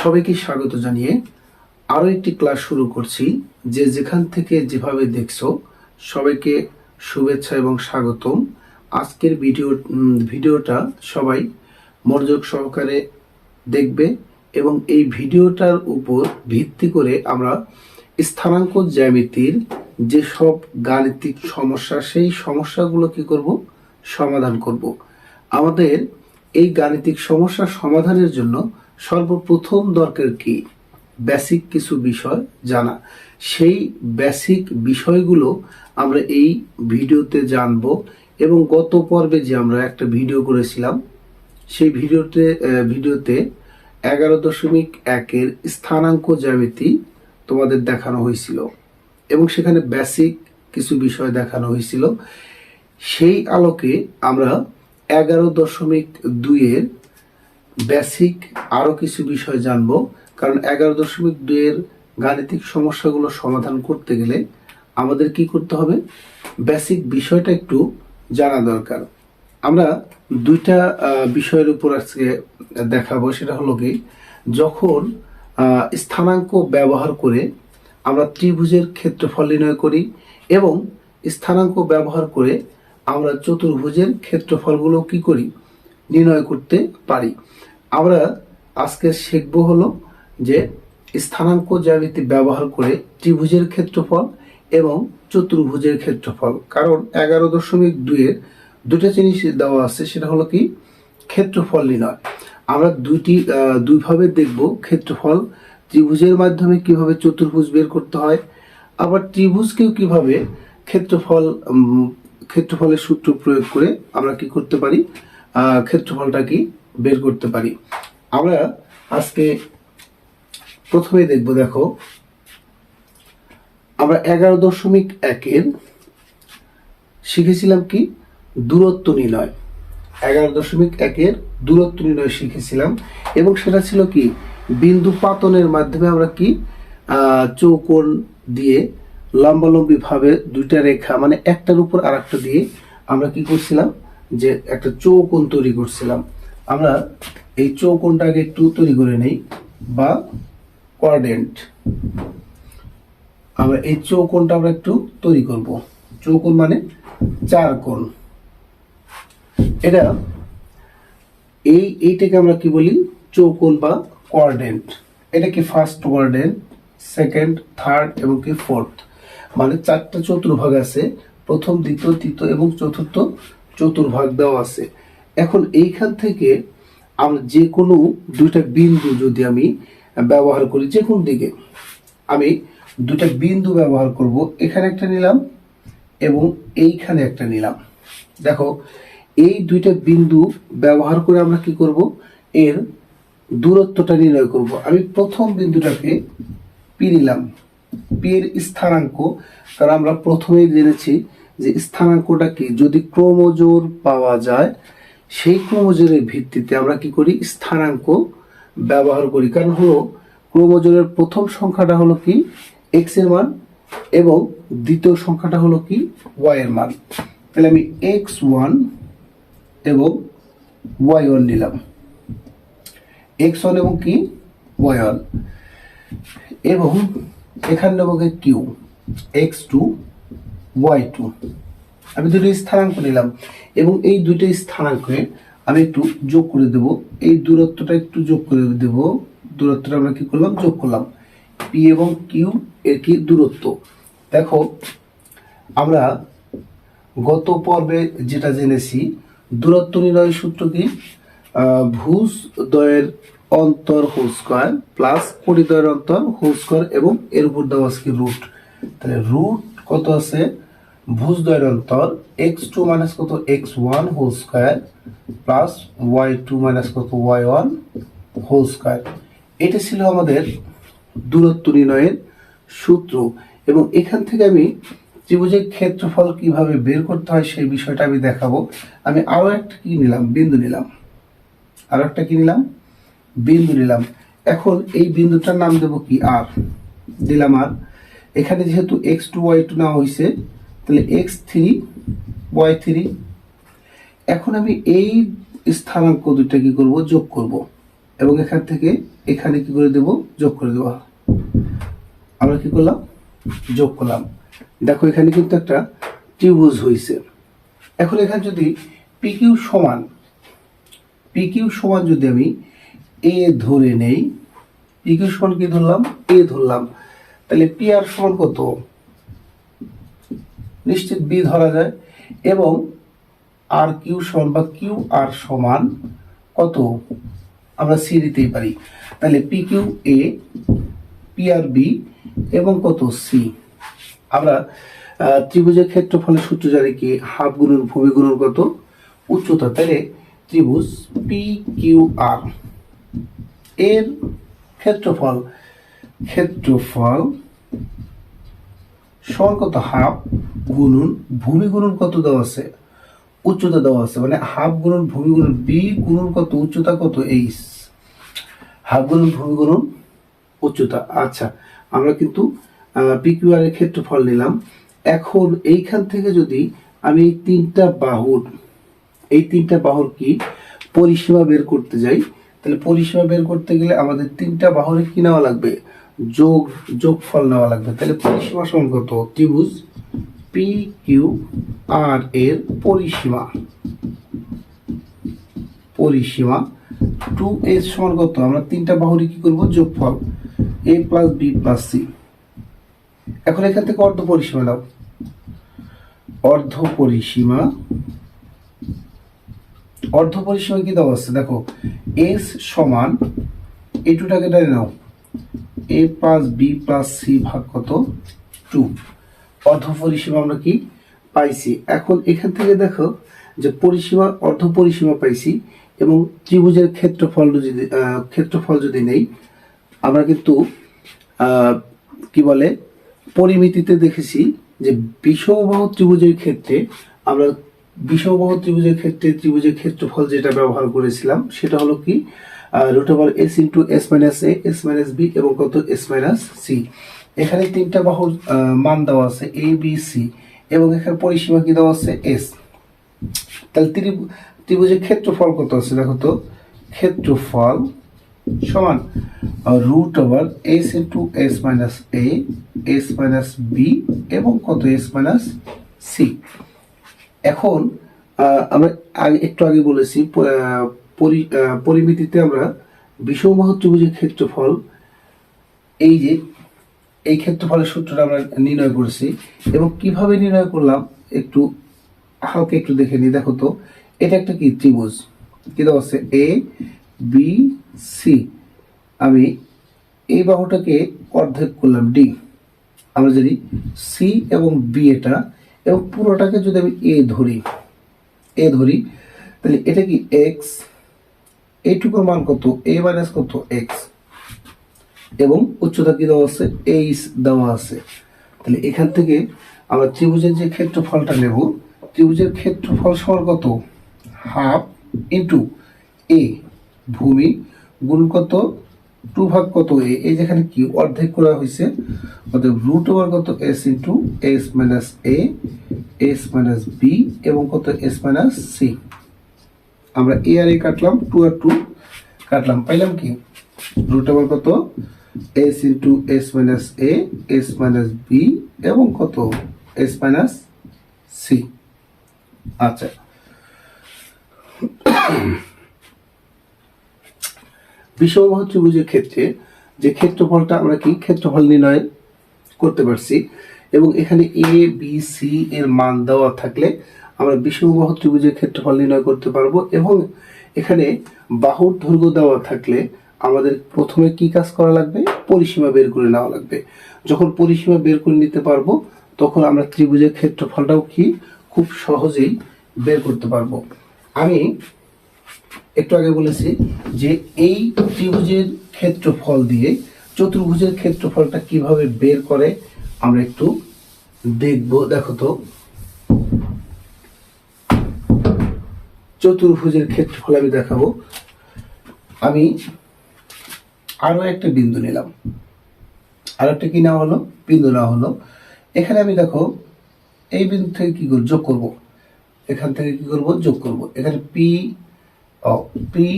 সবাইকে স্বাগত জানিয়ে আরও একটি ক্লাস শুরু করছি। যে যেখান থেকে যেভাবে দেখছ, সবাইকে শুভেচ্ছা এবং স্বাগতম। আজকের ভিডিও ভিডিওটা সবাই মনোযোগ সহকারে দেখবে এবং এই ভিডিওটার উপর ভিত্তি করে আমরা স্থানাঙ্ক জ্যামিতির যেসব গাণিতিক সমস্যা, সেই সমস্যাগুলো কি করব, সমাধান করব। আমাদের এই গাণিতিক সমস্যা সমাধানের জন্য সর্বপ্রথম দরকার কি? বেসিক কিছু বিষয় জানা। সেই বেসিক বিষয়গুলো আমরা এই ভিডিওতে জানব এবং গত পর্বে যে আমরা একটা ভিডিও করেছিলাম, সেই ভিডিওতে ভিডিওতে এগারো দশমিক একের স্থানাঙ্ক জ্যামিতি তোমাদের দেখানো হয়েছিল এবং সেখানে বেসিক কিছু বিষয় দেখানো হয়েছিল। সেই আলোকে আমরা এগারো দশমিক দুইয়ের বেসিক আরও কিছু বিষয় জানব। কারণ এগারো দশমিক দুইয়ের গাণিতিক সমস্যাগুলো সমাধান করতে গেলে আমাদের কি করতে হবে? বেসিক বিষয়টা একটু জানা দরকার। আমরা দুইটা বিষয়ের উপর আজকে দেখাবো। সেটা হলো কি, যখন স্থানাঙ্ক ব্যবহার করে আমরা ত্রিভুজের ক্ষেত্রফল নির্ণয় করি এবং স্থানাঙ্ক ব্যবহার করে আমরা চতুর্ভুজের ক্ষেত্রফলগুলো কি করি? নির্ণয় করতে পারি। আমরা আজকে শিখব হলো যে স্থানাঙ্ক জ্যামিতি ব্যবহার করে ত্রিভুজের ক্ষেত্রফল এবং চতুর্ভুজের ক্ষেত্রফল। কারণ এগারো দশমিক দুইয়ের দুটো জিনিস দেওয়া আছে, সেটা হলো কি? ক্ষেত্রফল নির্ণয়। আমরা দুইটি দুইভাবে দেখব ক্ষেত্রফল। ত্রিভুজের মাধ্যমে কীভাবে চতুর্ভুজ বের করতে হয়, আবার ত্রিভুজকেও কীভাবে ক্ষেত্রফল ক্ষেত্রফলের সূত্র প্রয়োগ করে আমরা কি করতে পারি? ক্ষেত্রফলটা কি? বের করতে পারি। আমরা আজকে প্রথমে দেখব, দেখো, আমরা এগারো দশমিক একের শিখেছিলাম কি? দূরত্ব নির্ণয়। এগারো দশমিক একের দূরত্ব নির্ণয় শিখেছিলাম এবং সেটা ছিল কি? বিন্দু পাতনের মাধ্যমে আমরা কি? চৌকোণ দিয়ে লম্বালম্বি ভাবে দুইটা রেখা মানে একটার উপর আর দিয়ে আমরা কি করছিলাম? যে একটা চৌকোণ তৈরি করছিলাম। আমরা এই চৌকোণটাকে একটু তৈরি করে নেই, বা কোয়ার্ডেন্ট আমরা এই চৌকোণটা আমরা একটু তৈরি করব। চৌকোণ মানে চার কোণ। এটা এই, এইটাকে আমরা কি বলি? চৌকোণ বা কোয়ার্ডেন্ট এটা কি ফার্স্ট কোয়ার্ডেন্ট সেকেন্ড থার্ড এবং কি ফোর্থ মানে চারটা চতুর্ভাগ আছে, প্রথম, দ্বিতীয়, তৃতীয় এবং চতুর্থ চতুর্ভাগ দেওয়া আছে। এখন এইখান থেকে আমরা যে কোনো দুইটা বিন্দু যদি আমি ব্যবহার করি যে কোন দিকে, আমি দুইটা বিন্দু ব্যবহার করব। এখানে একটা নিলাম এবং এইখানে একটা নিলাম। দেখো, এই দুইটা বিন্দু ব্যবহার করে আমরা কি করব? এর দূরত্বটা নির্ণয় করব। আমি প্রথম বিন্দুটাকে পি নিলাম। পি এর স্থানাঙ্ক, কারণ আমরা প্রথমেই জেনেছি যে স্থানাঙ্কটা কি যদি ক্রোমোজোর পাওয়া যায় সেই ক্রোমোজোরের ভিত্তিতে আমরা কি করি? স্থানাঙ্ক ব্যবহার করি। কারণ হলো ক্রোমোজোরের প্রথম সংখ্যাটা হলো কি? এক্সের মান এবং দ্বিতীয় সংখ্যাটা হলো কি? ওয়াই এর মান। তাহলে আমি এক্স ওয়ান এবং ওয়াই ওয়ান নিলাম। এক্স ওয়ান এবং কি? ওয়াই ওয়ান এবং এখানে নেব Q X two Y two আমি দুটো স্থানাঙ্ক নিলাম এবং এই দুটো স্থানাঙ্কে আমি একটু যোগ করে দেব। এই দূরত্বটা একটু যোগ করে দেব। দূরত্বটা আমরা কি করলাম? যোগ করলাম। পি এবং কিউ এর কি দূরত্ব? দেখো আমরা গত পর্বে যেটা জেনেছি দূরত্ব নির্ণয় সূত্র কি? আহ, ভুজ দ্বয়ের অন্তর হোল স্কোয়ার প্লাস পরিদয়ের অন্তর হোল স্কোয়ার এবং এর উপর দেওয়া আছে কি রুট তাহলে রুট কত আছে? ভুজ দ্বয়ের অন্তর এক্স টু মাইনাস কত X one whole square plus Y two minus কত ওয়াই ওয়ান হোল স্কোয়ার এটা ছিল আমাদের দূরত্ব নির্ণয়ের সূত্র এবং এখান থেকে আমি ত্রিভুজের ক্ষেত্রফল কীভাবে বের করতে হয় সেই বিষয়টা আমি দেখাবো। আমি আরও একটা কি নিলাম? বিন্দু নিলাম। আরও একটা কি নিলাম? বিন্দু নিলাম। এখন এই বিন্দুটার নাম দেব কি? আর দিলাম আর এখানে যেহেতু এক্স টু ওয়াই টু নেওয়া হয়েছে তাহলে এক্স থ্রি ওয়াই থ্রি এখন আমি এই স্থানাঙ্ক দুইটা কি করব? যোগ করব। এবং এখান থেকে এখানে কি করে দেব? যোগ করে দেবো আমরা কি করলাম? যোগ করলাম। দেখো, এখানে কিন্তু একটা ত্রিভুজ হয়েছে এখন এখানে যদি পি কিউ সমান পিকিউ সমান যদি আমি এ ধরে নেই পিকিউ সমান কি ধরলাম? এ ধরলাম। তাহলে পি আর সমান কত? নিশ্চিত বি ধরা যায় এবং আর কিউ সমান বা কিউ আর সমান কত? আমরা সি দিতেই পারি। তাহলে P Q A P R B এবং কত? সি আমরা ত্রিভুজের ক্ষেত্রফলের সূত্র জানি কি? হাফ গুণন ভূমি গুণন কত? উচ্চতা। তাহলে ত্রিভুজ পি কিউ আর এর ক্ষেত্রফল ক্ষেত্রফল সমান কত? হাফ গুণন ভূমি গুণন কত দেওয়া আছে? উচ্চতা দেওয়া আছে মানে হাফ গুণন ভূমি গুণন বি গুণন কত, উচ্চতা কত? এইচ হাফ গুণন ভূমি গুণন উচ্চতা। আচ্ছা আমরা কিন্তু পিকিউআর এর ক্ষেত্রফল নিলাম। এখন এইখান থেকে যদি আমি এই তিনটা বাহুর, এই তিনটা বাহুর কি পরিসীমা বের করতে যাই, তাহলে পরিসীমা বের করতে গেলে আমাদের তিনটা বাহুরে কি নেওয়া লাগবে? যোগ, যোগফল নেওয়া লাগবে। তাহলে পরিসীমা সমান কত? ত্রিভুজ পি কিউ আর এর পরিসীমা। পরিসীমা টু এস সমান কত? আমরা তিনটা বাহুরে কি করব? যোগফল A plus B plus C এখন এখান থেকে অর্ধ পরিসীমা দাও অর্ধ পরিসীমা। অর্ধ পরিসীমা কি দেওয়া আছে? দেখো এস সমান এ টুটাকে নাও। A plus B plus C ভাগ কত? টু অর্ধ পরিসীমা আমরা কি পাইছি? এখন এখান থেকে দেখো যে পরিসীমা অর্ধ পরিসীমা পাইছি এবং ত্রিভুজের ক্ষেত্রফল যদি ক্ষেত্রফল যদি নেই, আমরা কিন্তু কি বলে, পরিমিতিতে দেখেছি যে বিষমবাহু ত্রিভুজের ক্ষেত্রে আমরা বিষমবাহু ত্রিভুজের ক্ষেত্রে ত্রিভুজের ক্ষেত্রফল যেটা ব্যবহার করেছিলাম, সেটা হলো কি root over S into S minus A S minus B এবং কত? এস মাইনাস সি এখানে তিনটা বাহুর মান দেওয়া আছে এ বি সি এবং এখানে পরিসীমা কি দেওয়া আছে? এস তাহলে ত্রিভু- ত্রিভুজের ক্ষেত্রফল কত আছে? দেখো তো, ক্ষেত্রফল সমান root over S into S minus A S minus B এবং কত? এস মাইনাস সি এখন আমরা একটু আগে বলেছি পরিমিতিতে আমরা বিষমবাহু ত্রিভুজের ক্ষেত্রফল, এই যে এই ক্ষেত্রফলের সূত্রটা আমরা নির্ণয় করেছি এবং কীভাবে নির্ণয় করলাম একটু হালকা একটু দেখে নিই। দেখো তো, এটা একটা কি? ত্রিভুজ। কি দেওয়া আছে? এ বি সি আমি এই বাহুটাকে অর্ধেক করলাম ডি আমরা যদি সি এবং বি এটা, এবং পুরোটাকে যদি আমি এ ধরি এ ধরি, তাহলে এটা কি এক্স এইটুকুর মান কত? এ মাইনাস কত? এক্স এবং উচ্চতা কি দেওয়া আছে? এইচ দেওয়া আছে। তাহলে এখান থেকে আমরা ত্রিভুজের যে ক্ষেত্রফলটা নেব, ত্রিভুজের ক্ষেত্রফল সমান কত? হাফ ইন্টু এ ভূমি গুণ কত? টু ভাগ কত এ এই যেখানে কি? অর্ধেক করা হয়েছে। অর্থাৎ রুট ওভার কত? S into S minus A S minus B এবং কত? এস মাইনাস সি আমরা এ আর এ কাটলাম টু আর টু কাটলাম। পাইলাম কি? রুট ওভার কত? S into S minus A S minus B এবং কত? এস মাইনাস সি আচ্ছা। বিষমবাহু ত্রিভুজের ক্ষেত্রে যে ক্ষেত্রফলটা আমরা কি? ক্ষেত্রফল নির্ণয় করতে পারছি। এবং এখানে এ বি সি এর মান দেওয়া থাকলে আমরা বিষমবাহু ত্রিভুজের ক্ষেত্রফল নির্ণয় করতে পারব। এবং এখানে বাহুর দৈর্ঘ্য দেওয়া থাকলে আমাদের প্রথমে কি কাজ করা লাগবে? পরিসীমা বের করে নেওয়া লাগবে। যখন পরিসীমা বের করে নিতে পারব, তখন আমরা ত্রিভুজের ক্ষেত্রফলটাও কি? খুব সহজেই বের করতে পারব। আমি একটু আগে বলেছি যে এই ত্রিভুজের ক্ষেত্রফল দিয়ে চতুর্ভুজের ক্ষেত্রফলটা কীভাবে বের করে, আমরা একটু দেখব। দেখো তো। চতুর্ভুজের ক্ষেত্রফল আমি দেখাবো। আমি আরও একটা বিন্দু নিলাম। আর একটা কি নেওয়া হলো? বিন্দু নেওয়া হলো। এখানে আমি দেখো, এই বিন্দু থেকে কি করব যোগ করব? এখান থেকে কি করব? যোগ করব। এখানে P P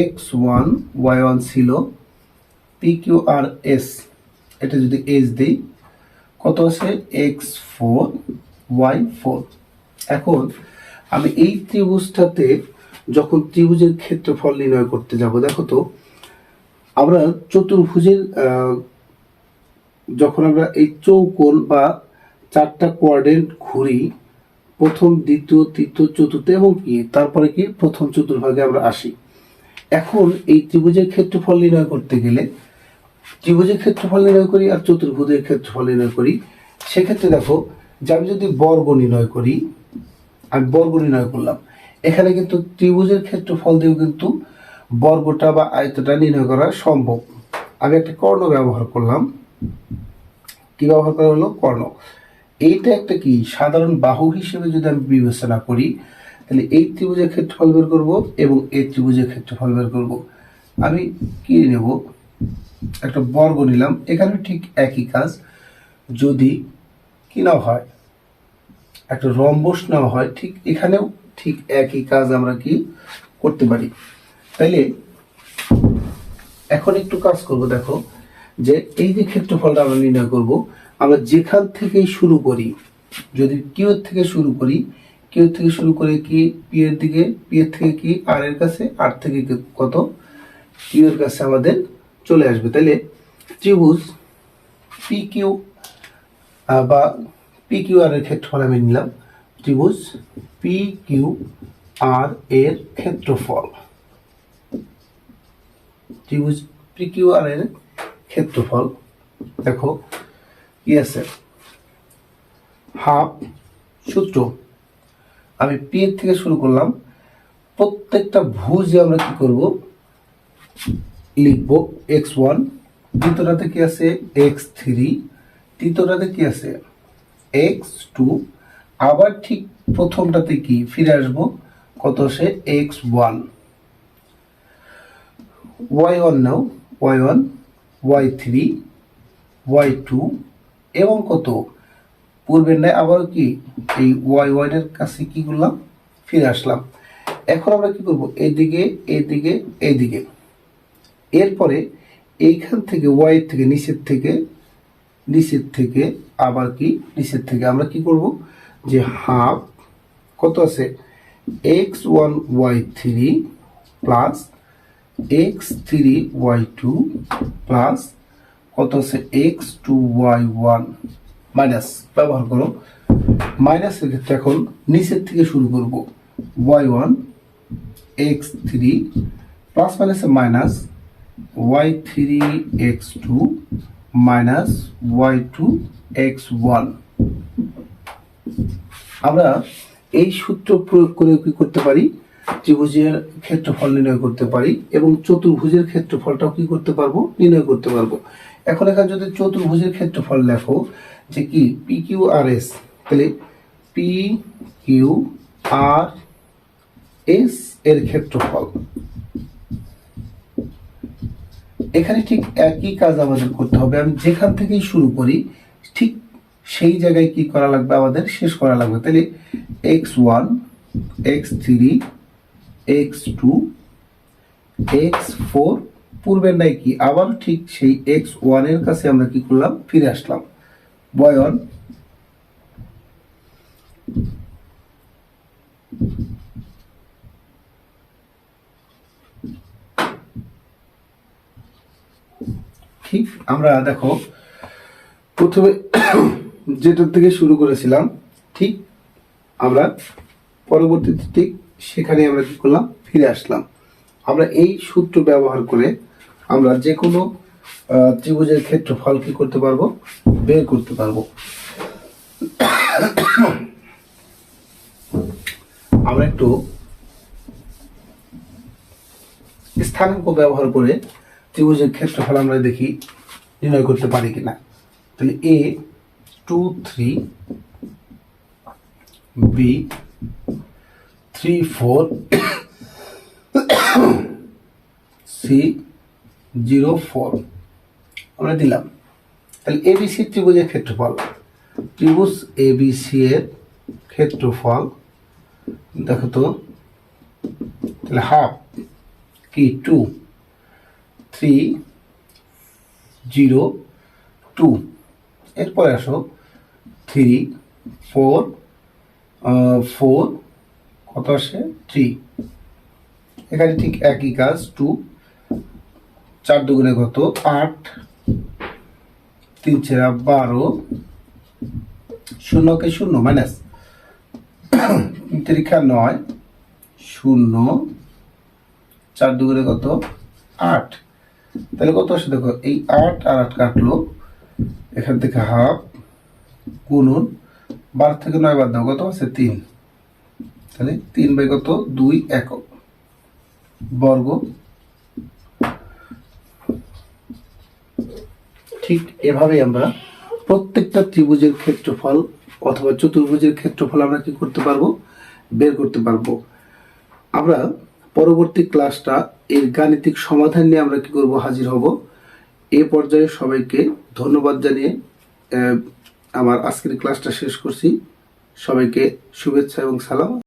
X one Y one ছিল। পি কিউ আর এস এটা যদি এস দিই, কত আছে এক্স ফোর ওয়াই ফোর এখন আমি এই ত্রিভুজটাতে যখন ত্রিভুজের ক্ষেত্রফল নির্ণয় করতে যাব, দেখো তো আমরা চতুর্ভুজের যখন আমরা এই চৌকোণ বা চারটা কোয়ার্ডেন্ট ঘুরি, প্রথম, দ্বিতীয়, তৃতীয়, চতুর্থ এবং কি, তারপরে কি, প্রথম, চতুর্ভাগে আমরা আসি। এখন এই ত্রিভুজের ক্ষেত্রফল নির্ণয় করতে গেলে, ত্রিভুজের ক্ষেত্রফল নির্ণয় করি আর চতুর্ভুজের ক্ষেত্রফল নির্ণয় করি। সেক্ষেত্রে দেখো, যে আমি যদি বর্গ নির্ণয় করি, আমি বর্গ নির্ণয় করলাম, এখানে কিন্তু ত্রিভুজের ক্ষেত্রফল দিয়েও কিন্তু বর্গটা বা আয়তটা নির্ণয় করা সম্ভব। আমি একটা কর্ণ ব্যবহার করলাম। কি ব্যবহার করা হলো? কর্ণ। এইটা একটা কি? সাধারণ বাহু হিসেবে যদি আমি বিবেচনা করি, তাহলে এই ত্রিভুজের ক্ষেত্রফল বের করব এবং এই ত্রিভুজের ক্ষেত্রফল বের করব। আমি কি নেব? একটা বর্গ নিলাম। এখানে ঠিক একই কাজ। যদি কি না হয়? একটা রম্বস নেওয়া হয়। ঠিক এখানেও ঠিক একই কাজ আমরা কি করতে পারি? তাইলে এখন একটু কাজ করব, দেখো, যে এই যে ক্ষেত্রফলটা আমরা নির্ণয় করব, আমরা যেখান থেকেই শুরু করি, যদি কিউ থেকে শুরু করি কিউ থেকে শুরু করে কি পি এর দিকে পি এর থেকে কি আর এর কাছে আর থেকে কত কিউ এর কাছে আমাদের চলে আসবে। তাহলে ত্রিভুজ পি কিউ বা পি কিউ আর এর ক্ষেত্রফল আমি নিলাম, ত্রিভুজ পি কিউ আর এর ক্ষেত্রফল। ত্রিভুজ পি কিউ আর এর ক্ষেত্রফল। দেখো কি আছে হাফ সূত্র। আমি পি এর থেকে শুরু করলাম। প্রত্যেকটা ভুজে আমরা কি করব, লিখব এক্স ওয়ান। দ্বিতীয়টাতে কি আছে? X three. তৃতীয়টাতে কি আছে? X two. আবার ঠিক প্রথমটাতে কি? ফিরে আসব। কত আসে? X one. ওয়াই ওয়ান নাও Y one Y three Y two এবং কত? পূর্বের ন্যায় আবার কি এই ওয়াই ওয়ানের কাছে কি করলাম? ফিরে আসলাম। এখন আমরা কি করব? এদিকে এদিকে এদিকে। এরপরে এইখান থেকে ওয়াই থেকে নিচের থেকে নিচের থেকে আবার কি? নিচের থেকে আমরা কি করব? যে হাফ কত আছে? X one Y three plus X three Y two plus কত আছে X two Y one minus ব্যবহার করো। মাইনাসের ক্ষেত্রে এখন নিচের থেকে শুরু করব। Y one X three plus মাইনাসে minus Y three X two minus Y two X one আমরা এই সূত্র প্রয়োগ করে কি করতে পারি? ত্রিভুজের ক্ষেত্রফল নির্ণয় করতে পারি এবং চতুর্ভুজের ক্ষেত্রফলটাও কি করতে পারব? নির্ণয় করতে পারব। এখন এখানে যদি চতুর্ভুজের ক্ষেত্রফল লেখো যে কি? পি কিউ আর এস তাহলে পি কিউ আর এস এর ক্ষেত্রফল। এখানে ঠিক একই কাজ আমাদের করতে হবে। আমি যেখান থেকেই শুরু করি, ঠিক সেই জায়গায় কি করা লাগবে আমাদের? শেষ করা লাগবে। তাহলে X one X three X two X four পূর্বের নাই কি? আবার ঠিক সেই এক্স ওয়ানের কাছে আমরা কি করলাম? ফিরে আসলাম। বয়ন, ঠিক আমরা দেখো, প্রথমে যেটার থেকে শুরু করেছিলাম, ঠিক আমরা পরবর্তীতে ঠিক সেখানে আমরা কি করলাম? ফিরে আসলাম। আমরা এই সূত্র ব্যবহার করে আমরা যে কোনো ত্রিভুজের ক্ষেত্রফল কি করতে পারব? বের করতে পারব। আমরা একটু স্থানাঙ্ক ব্যবহার করে ত্রিভুজের ক্ষেত্রফল আমরা দেখি, নির্ণয় করতে পারি কিনা। তাহলে A two three B three four C zero four আমরা দিলাম। তাহলে এবিসি ত্রিভুজের ক্ষেত্রফল। ত্রিভুজ এবিসি এর ক্ষেত্রফল, দেখো তো, তাহলে হাফ কি টু থ্রি জিরো টু এরপরে আসো থ্রি ফোর ফোর কত আসে থ্রি এখানে ঠিক একই কাজ টু চার দুগুণে কত? আট। তিন ছেড়া বারো। শূন্যকে শূন্য মাইনাস তিরিক্ষা নয়, শূন্য। চার দুগুণে কত? আট। তাহলে কত আসে? দেখো, এই আট আর আট কাটলো। এখান থেকে হাফ গুণুন। বারো থেকে নয় বাদ দাও, কত? আছে তিন। তাহলে তিন বাই কত? দুই একক বর্গ। ঠিক এভাবে আমরা প্রত্যেকটা ত্রিভুজের ক্ষেত্রফল অথবা চতুর্ভুজের ক্ষেত্রফল আমরা কি করতে পারব? বের করতে পারব। আমরা পরবর্তী ক্লাসটা এর গাণিতিক সমাধান নিয়ে আমরা কি করব হাজির হব। এ পর্যায়ে সবাইকে ধন্যবাদ জানিয়ে আমার আজকের ক্লাসটা শেষ করছি। সবাইকে শুভেচ্ছা এবং সালাম।